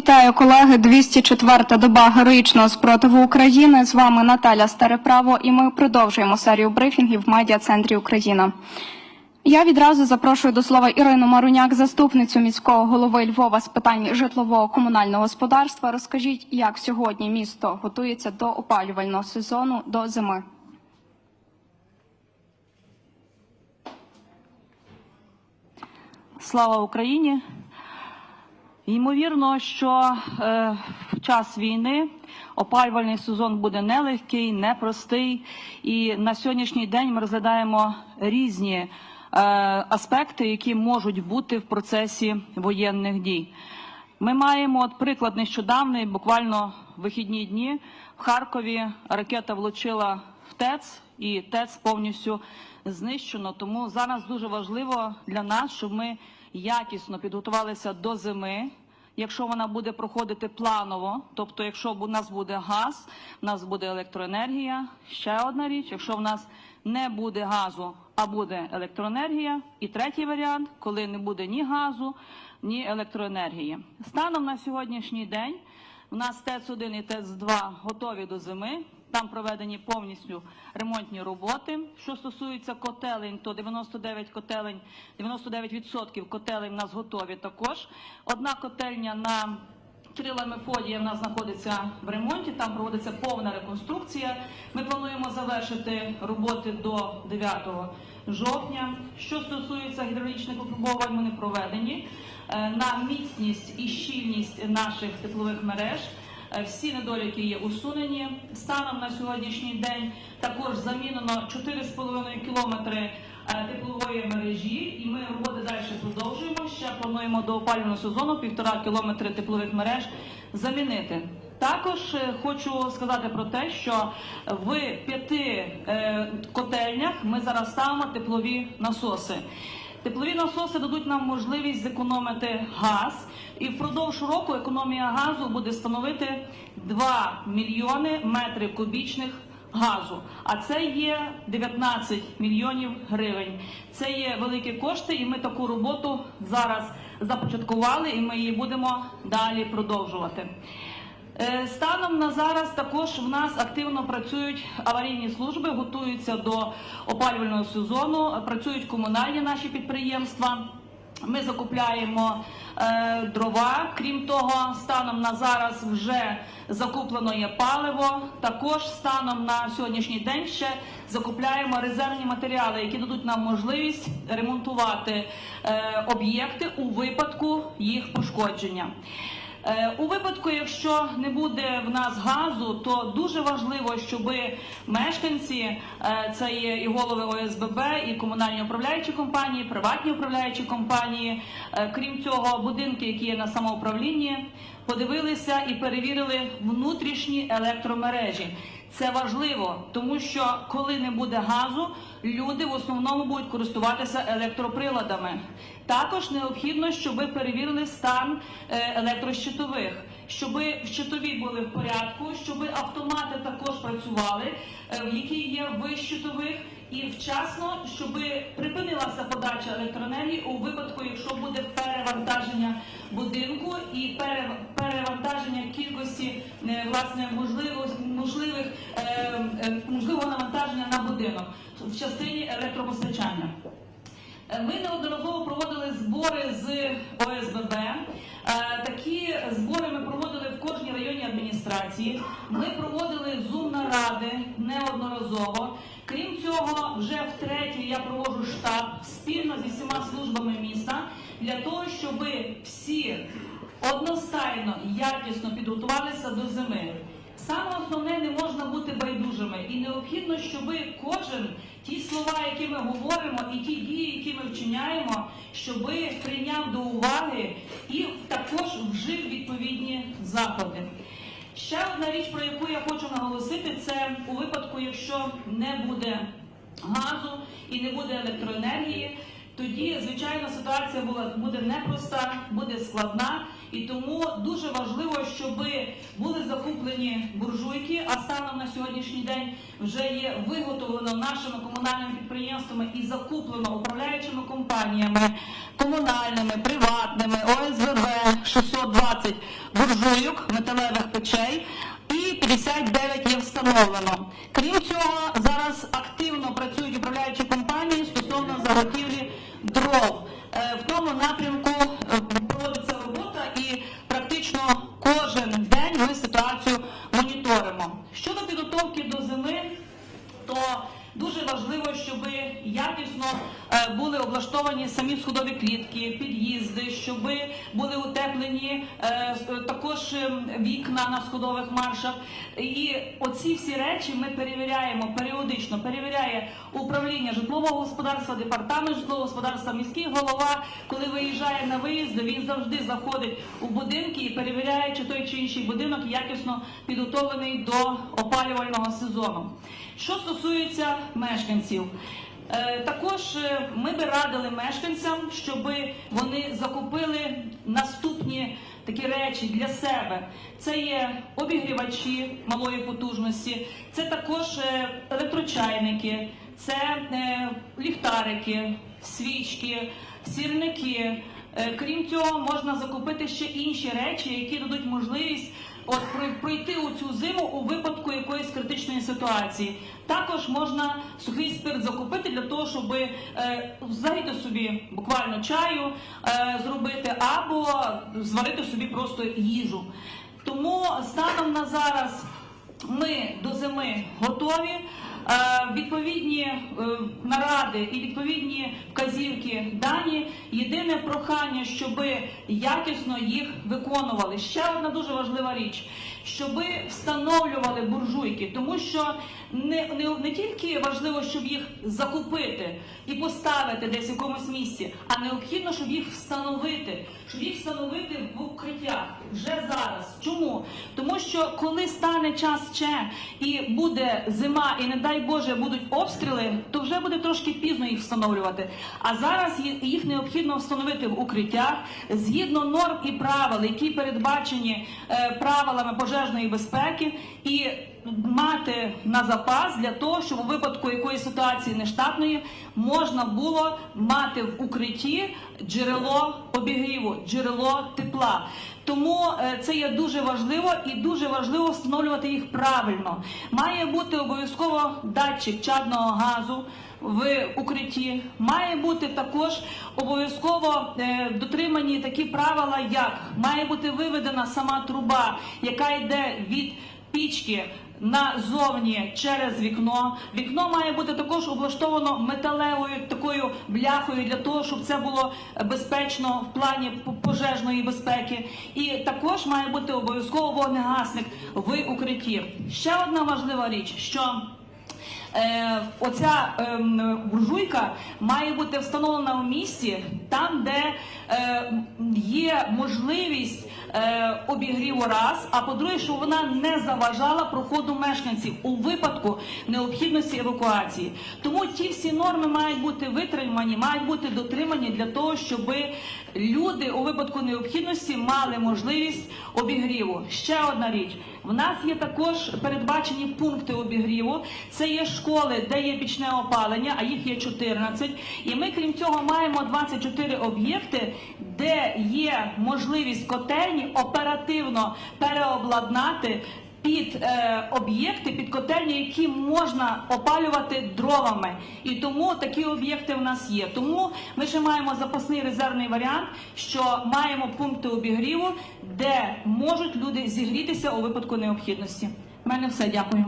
Вітаю, колеги. 204-та доба героїчного спротиву України. З вами Наталя Стареправо, і ми продовжуємо серію брифінгів в медіа-центрі Україна. Я відразу запрошую до слова Ірину Маруняк, заступницю міського голови Львова з питань житлового комунального господарства. Розкажіть, як сьогодні місто готується до опалювального сезону до зими. Слава Україні! Ймовірно, що е, в час війни опалювальний сезон буде нелегкий, непростий, і на сьогоднішній день ми розглядаємо різні е, аспекти, які можуть бути в процесі воєнних дій. Ми маємо от приклад нещодавний, буквально вихідні дні в Харкові ракета влучила в ТЕЦ, і ТЕЦ повністю знищено. Тому зараз дуже важливо для нас, щоб ми якісно підготувалися до зими. Якщо вона буде проходити планово, тобто, якщо у нас буде газ, у нас буде електроенергія. Ще одна річ, якщо в нас не буде газу, а буде електроенергія. І третій варіант, коли не буде ні газу, ні електроенергії. Станом на сьогоднішній день у нас ТЕЦ-1 і ТЕЦ-2 готові до зими. Там проведені повністю ремонтні роботи. Що стосується котелень, то 99 котелень, 99% котелень в нас готові також. Одна котельня на Кирила Мефодія в нас знаходиться в ремонті, там проводиться повна реконструкція. Ми плануємо завершити роботи до 9 жовтня. Що стосується гідравлічних випробувань, вони проведені Е, на міцність і щільність наших теплових мереж. Е, Всі недоліки є усунені. Станом на сьогоднішній день також замінено 4,5 кілометри е, теплової мережі, і ми роботи далі продовжуємо. Ще плануємо до опалювального сезону півтора кілометри теплових мереж замінити. Також е, хочу сказати про те, що в п'яти котельнях ми зараз ставимо теплові насоси. Теплові насоси дадуть нам можливість зекономити газ, і впродовж року економія газу буде становити 2 мільйони метрів кубічних газу. А це є 19 мільйонів гривень. Це є великі кошти, і ми таку роботу зараз започаткували, і ми її будемо далі продовжувати. Е, Станом на зараз також в нас активно працюють аварійні служби, готуються до опалювального сезону, працюють комунальні наші підприємства. Ми закупляємо е, дрова. Крім того, станом на зараз вже закуплено є паливо. Також станом на сьогоднішній день ще закупляємо резервні матеріали, які дадуть нам можливість ремонтувати е, об'єкти у випадку їх пошкодження. Е, У випадку, якщо не буде в нас газу, то дуже важливо, щоб мешканці, це є і голови ОСББ, і комунальні управляючі компанії, приватні управляючі компанії, е, крім цього, будинки, які є на самоуправлінні, подивилися і перевірили внутрішні електромережі. Це важливо, тому що коли не буде газу, люди в основному будуть користуватися електроприладами. Також необхідно, щоб ви перевірили стан е, електрощитових, щоб щитові були в порядку, щоб автомати також працювали, е, в які є в щитових, і вчасно, щоб припинилася подача електроенергії у випадку, якщо буде перевантаження будинку і перевантаження кількості е, власне можливих е, е, можливого навантаження на будинок в частині електропостачання. Ми неодноразово проводили збори з ОСББ. Такі збори ми проводили кожній районній адміністрації. Ми проводили зум-наради неодноразово. Крім цього, вже втретє я проводжу штаб спільно зі всіма службами міста для того, щоб всі одностайно якісно підготувалися до зими. Саме основне не можна бути байдужими, і необхідно, щоб кожен ті слова, які ми говоримо, і ті дії, які ми вчиняємо, щоб прийняв до уваги і також вжив відповідні заходи. Ще одна річ, про яку я хочу наголосити, це у випадку, якщо не буде газу і не буде електроенергії. Тоді, звичайно, ситуація буде непроста, буде складна, і тому дуже важливо, щоб були закуплені буржуйки, а станом на сьогоднішній день вже є виготовлено нашими комунальними підприємствами і закуплено управляючими компаніями, комунальними, приватними, ОСВВ 620 буржуйок, металевих печей. І 59 є встановлено. Крім цього, зараз активно працюють управляючі компанії стосовно заготівлі дров. Е, В тому напрямку е, проводиться робота і практично кожен день ми ситуацію моніторимо. Щодо підготовки до зими, то дуже важливо, щоб якісно е, були облаштовані самі сходові клітки, під'їзди, щоб були утеплені також е, вікна на сходових маршах. І оці всі речі ми перевіряємо періодично. Перевіряє управління житлового господарства, департамент житлового господарства, міський голова. Коли виїжджає на виїзди, він завжди заходить у будинки і перевіряє, чи той чи інший будинок якісно підготовлений до опалювального сезону. Що стосується мешканців, е, також е, ми би радили мешканцям, щоб вони закупили такі речі для себе. Це є обігрівачі малої потужності, це також е, електрочайники, це е, ліхтарики, свічки, сірники. Е, Крім цього, можна закупити ще інші речі, які дадуть можливість от пройти у цю зиму у випадку якоїсь критичної ситуації. Також можна сухий спирт закупити для того, щоб е, зварити собі буквально чаю, е, зробити або зварити собі просто їжу. Тому станом на зараз ми до зими готові. Е, Відповідні е, наради і відповідні вказівки дані. Єдине прохання, щоб якісно їх виконували. Ще одна дуже важлива річ, щоб встановлювали буржуйки, тому що не, не, не тільки важливо, щоб їх закупити і поставити десь в якомусь місці, а необхідно, щоб їх встановити, щоб їх встановити в укриттях вже зараз. Чому? Тому що коли стане час ще і буде зима, і не дай Боже будуть обстріли, то вже буде трошки пізно їх встановлювати. А зараз їх необхідно встановити в укриттях згідно норм і правил, які передбачені е, правилами пожежної безпеки, і мати на запас для того, щоб у випадку якоїсь ситуації нештатної можна було мати в укритті джерело обігріву, джерело тепла. Тому е, це є дуже важливо і дуже важливо встановлювати їх правильно. Має бути обов'язково датчик чадного газу в укритті. Має бути також обов'язково е, дотримані такі правила, як має бути виведена сама труба, яка йде від пічки назовні через вікно. Вікно має бути також облаштовано металевою такою бляхою для того, щоб це було безпечно в плані пожежної безпеки. І також має бути обов'язково вогнегасник в укритті. Ще одна важлива річ, що оця ем, буржуйка має бути встановлена в місці, там, де е, є можливість е, обігріву раз, а по-друге, щоб вона не заважала проходу мешканців у випадку необхідності евакуації. Тому ті всі норми мають бути витримані, мають бути дотримані для того, щоб люди у випадку необхідності мали можливість обігріву. Ще одна річ. В нас є також передбачені пункти обігріву. Це є школи, де є пічне опалення, а їх є 14. І ми, крім цього, маємо 24 об'єкти, де є можливість котельні оперативно переобладнати під е, об'єкти, під котельні, які можна опалювати дровами. І тому такі об'єкти в нас є. Тому ми ще маємо запасний резервний варіант, що маємо пункти обігріву, де можуть люди зігрітися у випадку необхідності. У мене все, дякую.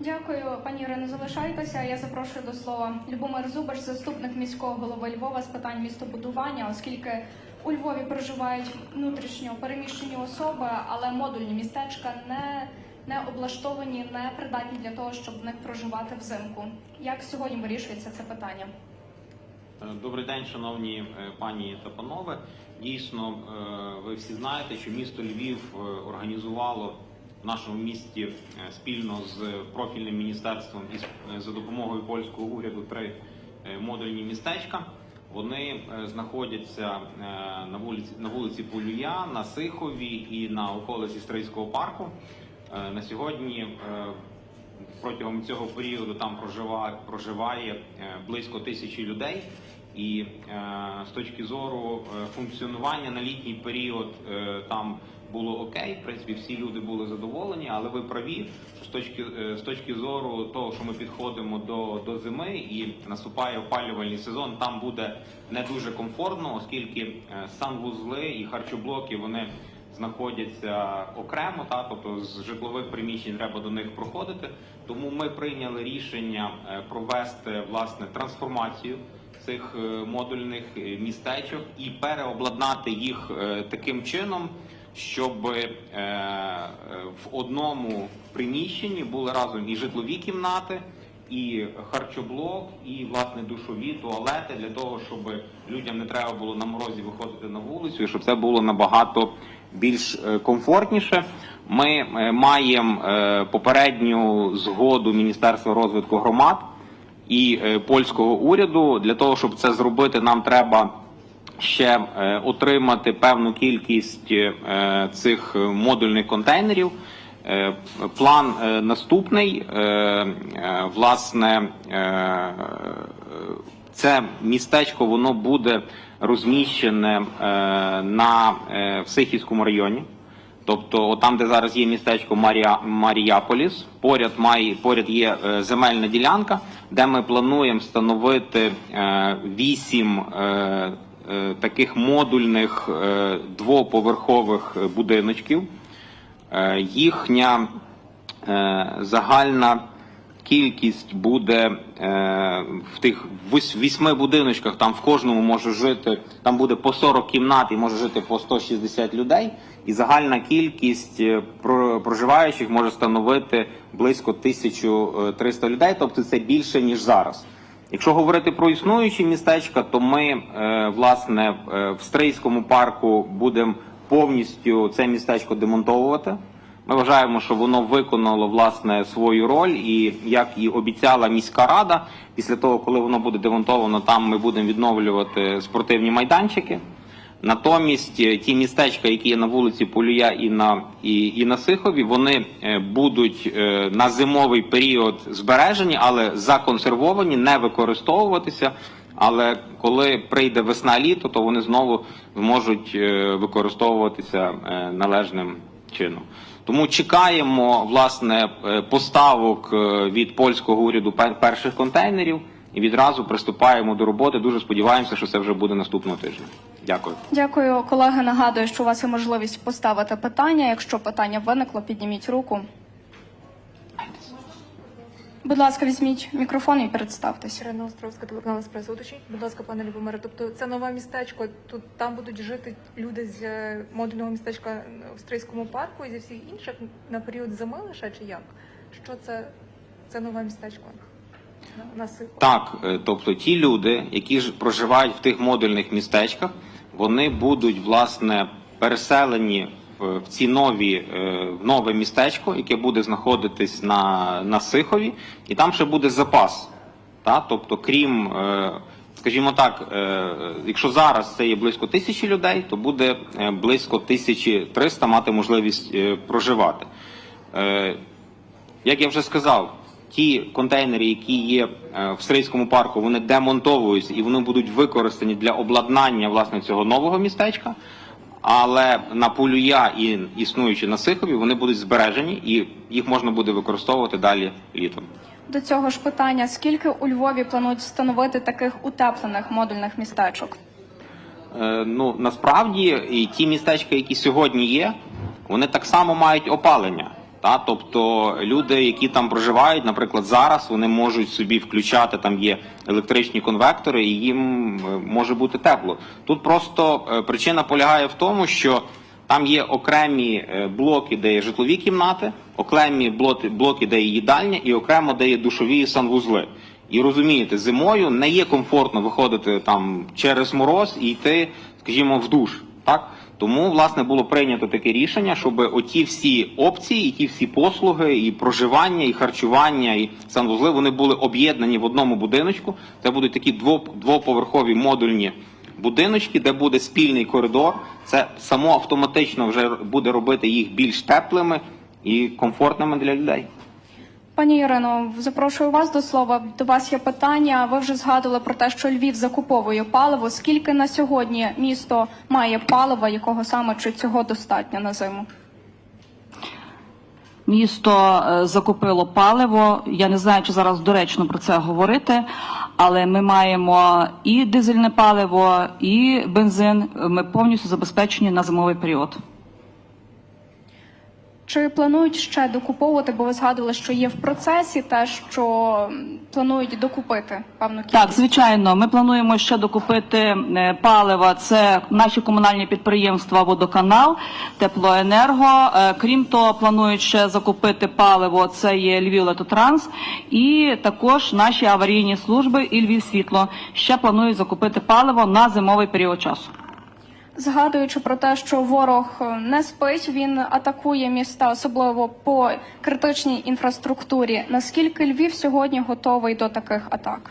Дякую, пані Ірино. Залишайтеся. Я запрошую до слова Любомир Зубаш, заступник міського голови Львова з питань містобудування, оскільки у Львові проживають внутрішньо переміщені особи, але модульні містечка не, не облаштовані, не придатні для того, щоб в них проживати взимку. Як сьогодні вирішується це питання? Е, Добрий день, шановні е, пані та панове. Дійсно, е, ви всі знаєте, що місто Львів організувало в нашому місті спільно з профільним міністерством і за допомогою польського уряду три модульні містечка. Вони е, знаходяться е, на вулиці на вулиці Полюя, на Сихові і на околиці Стрийського парку. Е, На сьогодні протягом цього періоду там проживає, проживає близько тисячі людей. І е, з точки зору е, функціонування на літній період е, там було окей. В принципі, всі люди були задоволені, але ви праві, що з точки з точки зору того, що ми підходимо до, до зими і наступає опалювальний сезон, там буде не дуже комфортно, оскільки санвузли і харчоблоки вони знаходяться окремо, та тобто з житлових приміщень треба до них проходити. Тому ми прийняли рішення провести власне трансформацію цих е, модульних е, містечок і переобладнати їх е, таким чином, щоб в одному приміщенні були разом і житлові кімнати. І харчоблок, і власне душові туалети для того, щоб людям не треба було на морозі виходити на вулицю, і щоб це було набагато більш комфортніше. Ми маємо попередню згоду Міністерства розвитку громад і е, польського уряду. Для того, щоб це зробити, нам треба ще е, отримати певну кількість е, цих модульних контейнерів. План наступний. Власне, це містечко воно буде розміщене на е, в районі. Тобто, там, де зараз є містечко Марія, Маріяполіс, поряд має поряд є е, земельна ділянка, де ми плануємо встановити е, вісім е, е, таких модульних е, двоповерхових будиночків. Е, їхня е, загальна кількість буде е, в тих вісьми будиночках, там в кожному може жити, там буде по 40 кімнат і може жити по 160 людей. І загальна кількість е, проживаючих може становити близько 1300 людей, тобто це більше ніж зараз. Якщо говорити про існуючі містечка, то ми е, власне е, в Стрийському парку будемо повністю це містечко демонтовувати. Ми вважаємо, що воно виконало власне свою роль, і як і обіцяла міська рада, після того, коли воно буде демонтовано, там ми будемо відновлювати спортивні майданчики. Натомість е, ті містечка, які є на вулиці Полюя і на і, і на Сихові, вони е, будуть е, на зимовий період збережені, але законсервовані, не використовуватися. Але коли прийде весна-літо, то вони знову зможуть використовуватися належним чином. Тому чекаємо власне е, поставок е, від польського уряду перших контейнерів і відразу приступаємо до роботи. Дуже сподіваємося, що це вже буде наступного тижня. Дякую. Дякую, колеги. Нагадую, що у вас є можливість поставити питання. Якщо питання виникло, підніміть руку. Будь ласка, візьміть мікрофон і представтеся. Ірина Островська, телеканал «Еспресо». Уточніть, будь ласка, пане Любомире, тобто це нове містечко, тут там будуть жити люди з е, модульного містечка в Стрийському парку і зі всіх інших на період зими лише чи як? Що це, це нове містечко? На- Насипало? Так, е, тобто ті люди, які ж проживають в тих модульних містечках, вони будуть власне переселені в ці нові е, нове містечко, яке буде знаходитись на, на Сихові, і там ще буде запас. Та? Тобто, крім, е, скажімо так, е, якщо зараз це є близько тисячі людей, то буде близько 1300 мати можливість проживати. Як я вже сказав, ті контейнери, які є в Стрийському парку, вони демонтовуються і вони будуть використані для обладнання власне цього нового містечка. Але на полюя і існуючи на Сихові, вони будуть збережені і їх можна буде використовувати далі літом. До цього ж питання: скільки у Львові планують встановити таких утеплених модульних містечок? Е, ну насправді і ті містечка, які сьогодні є, вони так само мають опалення. Та тобто люди, які там проживають, наприклад, зараз вони можуть собі включати там є електричні конвектори, і їм е, може бути тепло. Тут просто е, причина полягає в тому, що там є окремі е, блоки, де є житлові кімнати, окремі блоки, де є їдальня, і окремо, де є душові санвузли. І розумієте, зимою не є комфортно виходити там через мороз і йти, скажімо, в душ. Так тому власне було прийнято таке рішення, щоб оті всі опції, і ті всі послуги, і проживання, і харчування, і санвузли вони були об'єднані в одному будиночку. Це будуть такі дво- двоповерхові модульні будиночки, де буде спільний коридор. Це само автоматично вже буде робити їх більш теплими і комфортними для людей. Пані Ірино, запрошую вас до слова. До вас є питання. Ви вже згадували про те, що Львів закуповує паливо. Скільки на сьогодні місто має палива, якого саме чи цього достатньо на зиму? Місто е, закупило паливо. Я не знаю, чи зараз доречно про це говорити, але ми маємо і дизельне паливо, і бензин. Ми повністю забезпечені на зимовий період. Чи планують ще докуповувати? Бо ви згадували, що є в процесі те, що планують докупити певну кількість. Так, звичайно, ми плануємо ще докупити е, палива. Це наші комунальні підприємства Водоканал, Теплоенерго. Е, Крім того, планують ще закупити паливо. Це є Львів Летотранс, і також наші аварійні служби і Львів Світло ще планують закупити паливо на зимовий період часу. Згадуючи про те, що ворог е, не спить, він атакує міста, особливо по критичній інфраструктурі. Наскільки Львів сьогодні готовий до таких атак?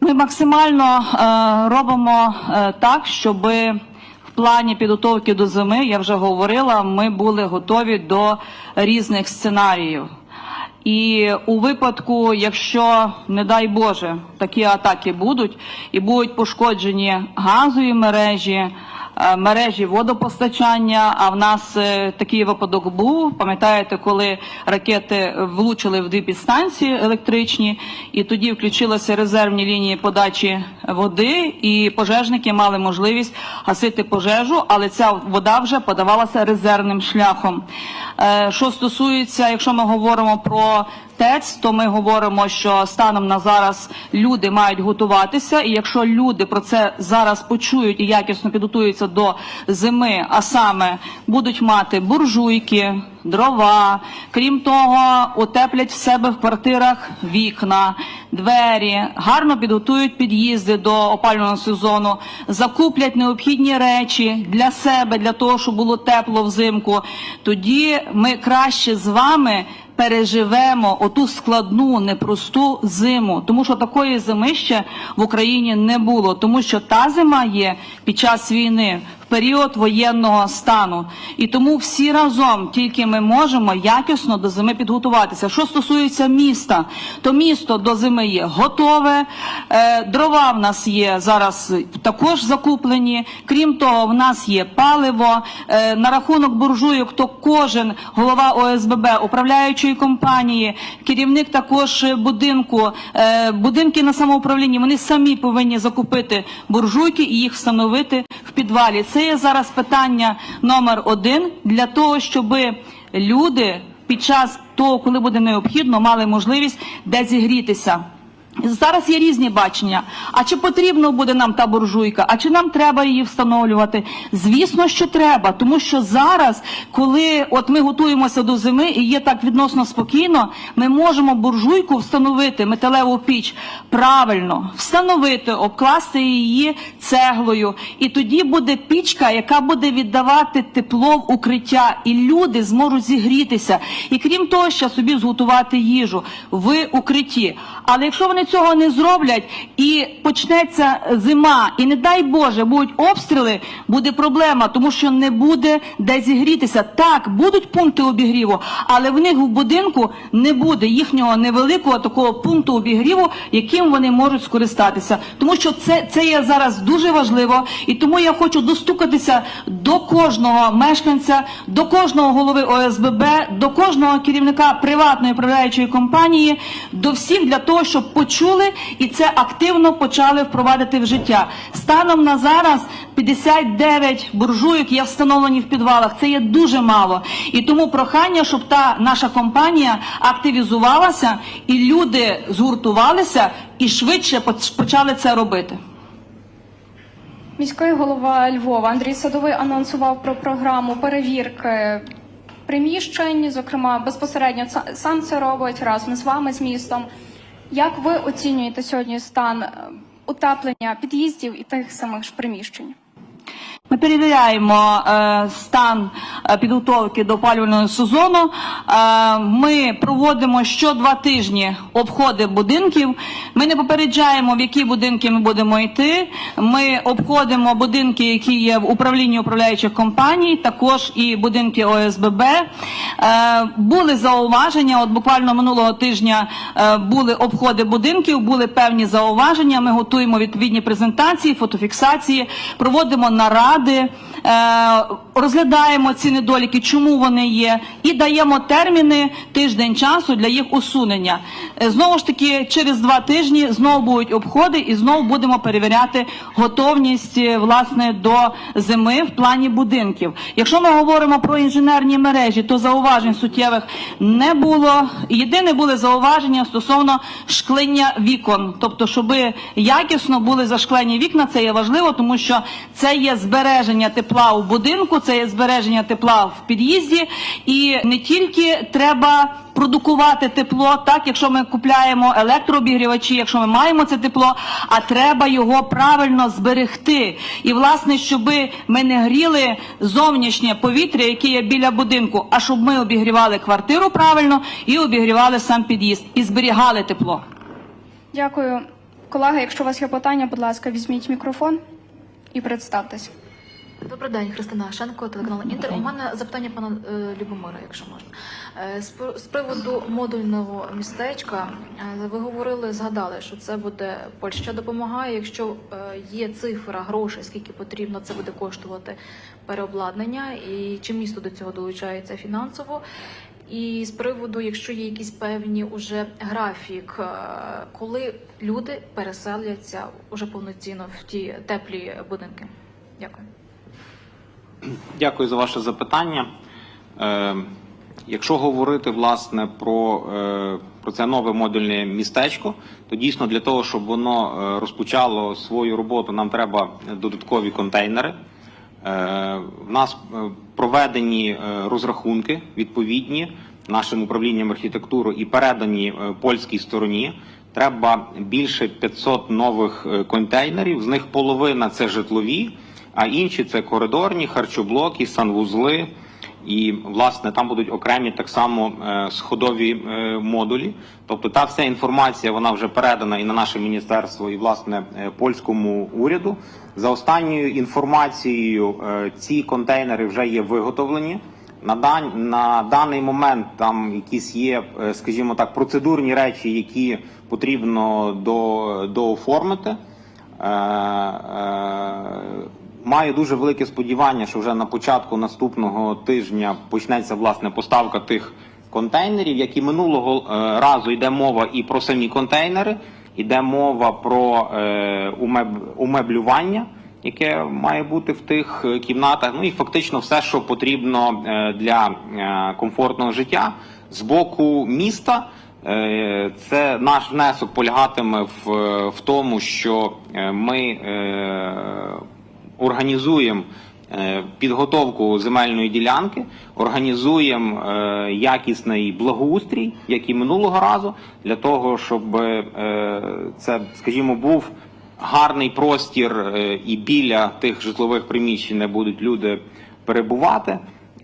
Ми максимально е, робимо е, так, щоб в плані підготовки до зими, я вже говорила, ми були готові до різних сценаріїв. І у випадку, якщо, не дай Боже, такі атаки будуть і будуть пошкоджені газові мережі, мережі водопостачання. А в нас е, такий випадок був. Пам'ятаєте, коли ракети влучили в дві підстанції електричні, і тоді включилися резервні лінії подачі води, і пожежники мали можливість гасити пожежу, але ця вода вже подавалася резервним шляхом. Е, Що стосується, якщо ми говоримо про ТЕЦ, то ми говоримо, що станом на зараз люди мають готуватися, і якщо люди про це зараз почують і якісно підготуються до зими, а саме будуть мати буржуйки, дрова, крім того, утеплять в себе в квартирах вікна, двері, гарно підготують під'їзди до опалювального сезону, закуплять необхідні речі для себе, для того, щоб було тепло взимку. Тоді ми краще з вами переживемо оту складну, непросту зиму, тому що такої зими ще в Україні не було, тому що та зима є під час війни. Період воєнного стану і тому всі разом тільки ми можемо якісно до зими підготуватися. Що стосується міста, то місто до зими є готове. Е, дрова в нас є зараз також закуплені. Крім того, в нас є паливо. Е, на рахунок буржуйок, то кожен голова ОСББ, управляючої компанії, керівник також будинку, е, будинки на самоуправлінні, вони самі повинні закупити буржуйки і їх встановити в підвалі. Це є зараз питання номер один для того, щоб люди під час того, коли буде необхідно, мали можливість де зігрітися. Зараз є різні бачення. А чи потрібно буде нам та буржуйка? А чи нам треба її встановлювати? Звісно, що треба, тому що зараз, коли от ми готуємося до зими і є так відносно спокійно, ми можемо буржуйку встановити металеву піч правильно, встановити, обкласти її цеглою, і тоді буде пічка, яка буде віддавати тепло в укриття, і люди зможуть зігрітися. І крім того, ще собі зготувати їжу в укритті. Але якщо вони цього не зроблять і почнеться зима, і не дай Боже, будуть обстріли, буде проблема, тому що не буде де зігрітися. Так, будуть пункти обігріву, але в них в будинку не буде їхнього невеликого такого пункту обігріву, яким вони можуть скористатися. Тому що це, це є зараз дуже важливо, і тому я хочу достукатися до кожного мешканця, до кожного голови ОСББ, до кожного керівника приватної управляючої компанії, до всіх для того, щоб почули і це активно почали впровадити в життя. Станом на зараз 59 буржуйок є встановлені в підвалах. Це є дуже мало. І тому прохання, щоб та наша компанія активізувалася і люди згуртувалися і швидше поч- почали це робити. Міський голова Львова Андрій Садовий анонсував про програму перевірки приміщень. Зокрема, безпосередньо сам це робить разом з вами з містом. Як ви оцінюєте сьогодні стан е, утеплення під'їздів і тих самих ж приміщень? Ми перевіряємо е, стан е, підготовки до опалювального сезону. Е, ми проводимо що два тижні обходи будинків. Ми не попереджаємо, в які будинки ми будемо йти. Ми обходимо будинки, які є в управлінні управляючих компаній, також і будинки ОСББ. Е, були зауваження. От буквально минулого тижня е, були обходи будинків, були певні зауваження. Ми готуємо відповідні презентації, фотофіксації, проводимо наради, е, розглядаємо ці недоліки, чому вони є, і даємо терміни тиждень часу для їх усунення. Е, Знову ж таки, через два тижні знову будуть обходи, і знову будемо перевіряти готовність е, власне до зими в плані будинків. Якщо ми говоримо про інженерні мережі, то зауважень суттєвих не було. Єдине були зауваження стосовно шклення вікон, тобто, щоб якісно були зашклені вікна, це є важливо, тому що це є збереження тепла у будинку, це є збереження тепла в під'їзді, і не тільки треба продукувати тепло, так якщо ми купляємо електрообігрівачі, якщо ми маємо це тепло, а треба його правильно зберегти. І власне, щоб ми не гріли зовнішнє повітря, яке є біля будинку, а щоб ми обігрівали квартиру правильно і обігрівали сам під'їзд і зберігали тепло. Дякую. Колеги, якщо у вас є питання, будь ласка, візьміть мікрофон і представтесь. Добрий день, Христина Шенко, телеканал Інтер. У мене запитання пана е, Любомира, якщо можна. Е, з, приводу модульного містечка, е, ви говорили, згадали, що це буде Польща допомагає. Якщо є цифра грошей, скільки потрібно, це буде коштувати переобладнання, і чи місто до цього долучається фінансово. І з приводу, якщо є якісь певні уже графік, коли люди переселяться уже повноцінно в ті теплі будинки. Дякую. Дякую за ваше запитання. Е, якщо говорити власне про, е, про це нове модульне містечко, то дійсно для того, щоб воно е, розпочало свою роботу, нам треба додаткові контейнери. Е, в нас е, проведені е, розрахунки відповідні нашим управлінням архітектури і передані польській стороні. Треба більше 500 нових контейнерів. З них половина це житлові, а інші це коридорні, харчоблоки, санвузли. І власне там будуть окремі так само е, сходові е, модулі. Тобто та вся інформація вона вже передана і на наше міністерство, і власне е, польському уряду. За останньою інформацією, ці контейнери вже є виготовлені. На, дан, на даний момент там якісь є, скажімо так, процедурні речі, які потрібно до, дооформити. Маю дуже велике сподівання, що вже на початку наступного тижня почнеться власне поставка тих контейнерів, як і минулого е, разу йде мова і про самі контейнери, йде мова про е, умеб- умеблювання, яке має бути в тих е, кімнатах. Ну і фактично все, що потрібно е, для комфортного життя з боку міста. Це наш внесок полягатиме в, в тому, що ми організуємо е, підготовку земельної ділянки, організуємо е, якісний благоустрій, як і минулого разу, для того, щоб е, це, скажімо, був гарний простір і біля тих житлових приміщень, де будуть люди перебувати.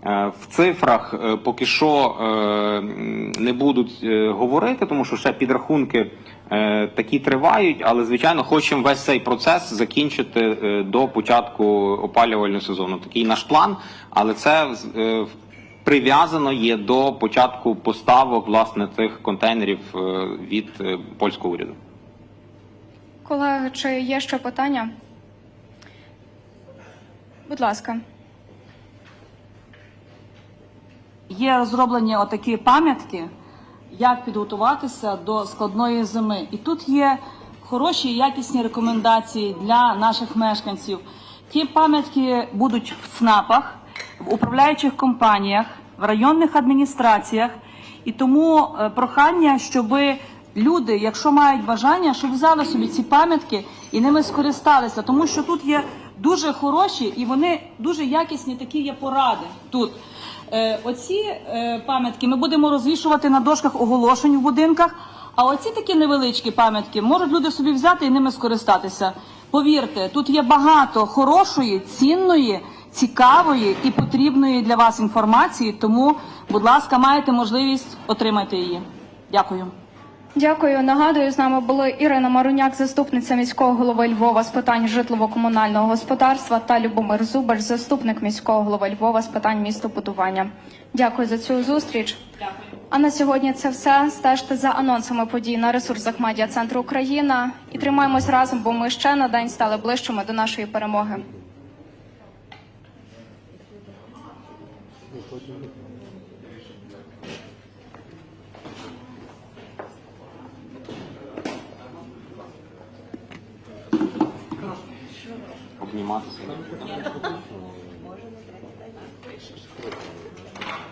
Е, В цифрах е, поки що е, не будуть говорити, тому що ще підрахунки такі тривають, але звичайно хочемо весь цей процес закінчити до початку опалювального сезону. Такий наш план, але це прив'язано є до початку поставок власне цих контейнерів від польського уряду. Колеги, чи є ще питання? Будь ласка. Є розроблені отакі пам'ятки, як підготуватися до складної зими. І тут є хороші якісні рекомендації для наших мешканців. Ті пам'ятки будуть в ЦНАПах, в управляючих компаніях, в районних адміністраціях. І тому е, прохання, щоб люди, якщо мають бажання, щоб взяли собі ці пам'ятки і ними скористалися, тому що тут є дуже хороші і вони дуже якісні такі є поради тут. Е, оці е, пам'ятки ми будемо розвішувати на дошках оголошень в будинках. А оці такі невеличкі пам'ятки можуть люди собі взяти і ними скористатися. Повірте, тут є багато хорошої, цінної, цікавої і потрібної для вас інформації. Тому, будь ласка, маєте можливість отримати її. Дякую. Дякую. Нагадую, з нами були Ірина Маруняк, заступниця міського голови Львова з питань житлово-комунального господарства, та Любомир Зубач, заступник міського голови Львова з питань містобудування. Дякую за цю зустріч. А на сьогодні це все. Стежте за анонсами подій на ресурсах медіа центру Україна і тримаємось разом, бо ми ще на день стали ближчими до нашої перемоги. Обніматися.